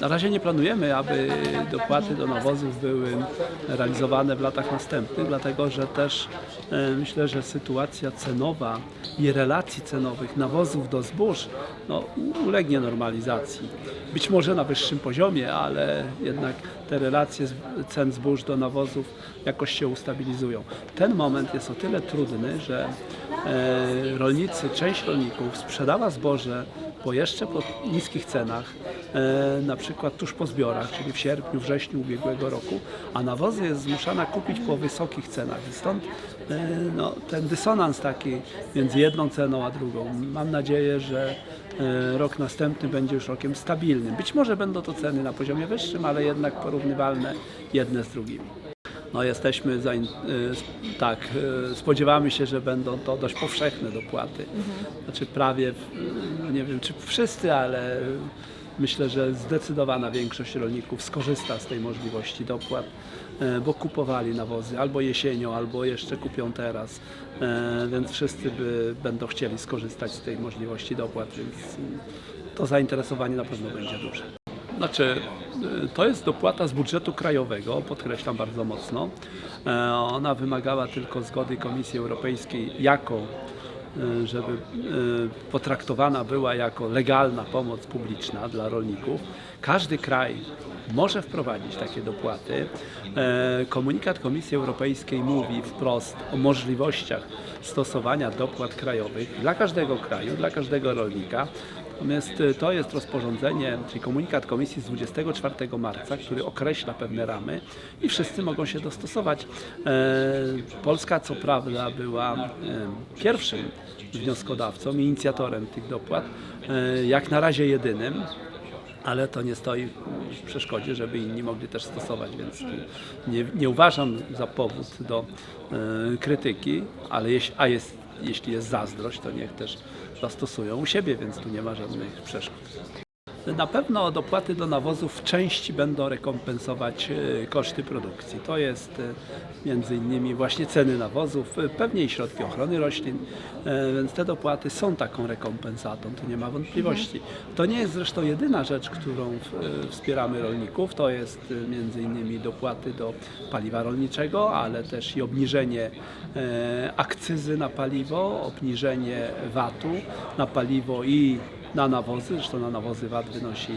razie nie planujemy, aby dopłaty do nawozów były realizowane w latach następnych, dlatego że też e, myślę, że sytuacja cenowa i relacji cenowych nawozów do zbóż no, ulegnie normalizacji. Być może na wyższym poziomie, ale jednak te relacje cen zbóż do nawozów jakoś się ustabilizują. Ten moment jest o tyle trudny, że e, rolnicy, część rolników sprzedała zboże po jeszcze po niskich cenach, na przykład tuż po zbiorach, czyli w sierpniu, wrześniu ubiegłego roku, a nawozy jest zmuszana kupić po wysokich cenach. I stąd e, no, ten dysonans taki między jedną ceną a drugą. Mam nadzieję, że e, rok następny będzie już rokiem stabilnym. Być może będą to ceny na poziomie wyższym, ale jednak porównywalne jedne z drugimi. No jesteśmy, s- tak, spodziewamy się, że będą to dość powszechne dopłaty. Znaczy prawie, no nie wiem czy wszyscy, ale myślę, że zdecydowana większość rolników skorzysta z tej możliwości dopłat, y, bo kupowali nawozy albo jesienią, albo jeszcze kupią teraz, y, więc wszyscy by, będą chcieli skorzystać z tej możliwości dopłat, więc to zainteresowanie na pewno będzie duże. Znaczy, y, to jest dopłata z budżetu krajowego, podkreślam bardzo mocno. E, Ona wymagała tylko zgody Komisji Europejskiej jako żeby y, potraktowana była jako legalna pomoc publiczna dla rolników. Każdy kraj może wprowadzić takie dopłaty. E, Komunikat Komisji Europejskiej mówi wprost o możliwościach stosowania dopłat krajowych dla każdego kraju, dla każdego rolnika. Natomiast y, to jest rozporządzenie, czyli komunikat Komisji z 24 marca, który określa pewne ramy i wszyscy mogą się dostosować. E, Polska co prawda była e, pierwszym wnioskodawcą inicjatorem tych dopłat, e, jak na razie jedynym, ale to nie stoi w przeszkodzie, żeby inni mogli też stosować, więc nie, nie uważam za powód do e, krytyki, ale jeś, a jest, jeśli jest zazdrość, to niech też zastosują u siebie, więc tu nie ma żadnych przeszkód. Na pewno dopłaty do nawozów w części będą rekompensować e, koszty produkcji. To jest e, między innymi właśnie ceny nawozów, e, pewnie i środki ochrony roślin, więc te dopłaty są taką rekompensatą, tu nie ma wątpliwości. To nie jest zresztą jedyna rzecz, którą wspieramy rolników, to jest między innymi dopłaty do paliwa rolniczego, ale też i obniżenie akcyzy na paliwo, obniżenie VAT-u na paliwo i na nawozy, zresztą na nawozy VAT wynosi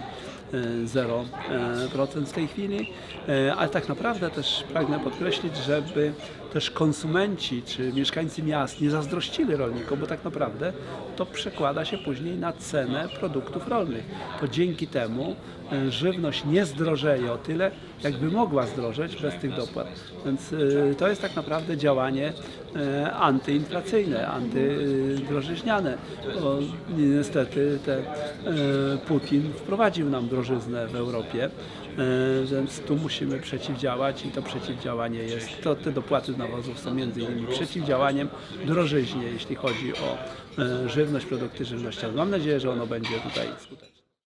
e, 0% w tej chwili, E, ale tak naprawdę też pragnę podkreślić, żeby też konsumenci czy mieszkańcy miast nie zazdrościli rolnikom, bo tak naprawdę to przekłada się później na cenę produktów rolnych. To dzięki temu e, żywność nie zdrożeje o tyle, jakby mogła zdrożeć bez tych dopłat. Więc e, to jest tak naprawdę działanie e, antyinflacyjne, antydrożyźniane. Niestety te, e, Putin wprowadził nam drożyznę w Europie, e, więc tu musimy przeciwdziałać i to przeciwdziałanie jest, to te dopłaty nawozów są między innymi przeciwdziałaniem drożyźnie, jeśli chodzi o e, żywność, produkty żywnościowe. Mam nadzieję, że ono będzie tutaj skuteczne.